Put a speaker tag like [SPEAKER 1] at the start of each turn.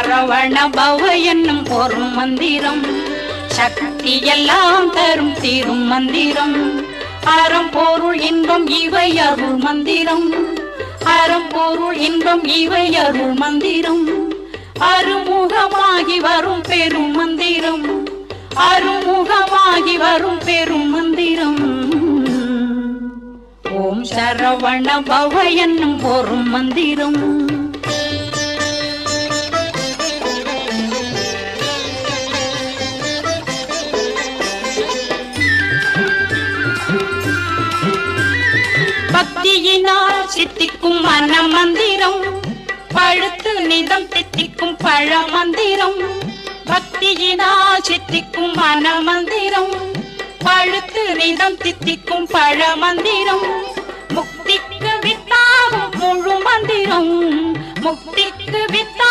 [SPEAKER 1] சரவண பவ என்னும் ஒரு மந்திரம். சக்தி எல்லாம் தரும் தீரும் மந்திரம் அறம் பொருள் இன்பம் இவை அருள் மந்திரம். அறம் பொருள் இன்பம் இவை அருள் மந்திரம். அருமுகமாகி வரும் பெரும் மந்திரம். அருமுகமாகி வரும் பெரும் மந்திரம். ஓம் சரவண பவ என்னும் ஒரு மந்திரம். பக்தியினால் சித்திக்கும் மன மந்திரம் பழுத்து நிதம் தித்திக்கும் பழ மந்திரம் பக்தியினால் சித்திக்கும் மன மந்திரம் பழுத்து நிதம் தித்திக்கும் பழ மந்திரம் முக்திக்கு வித்தாவும் முழு மந்திரம் முக்திக்கு வித்தா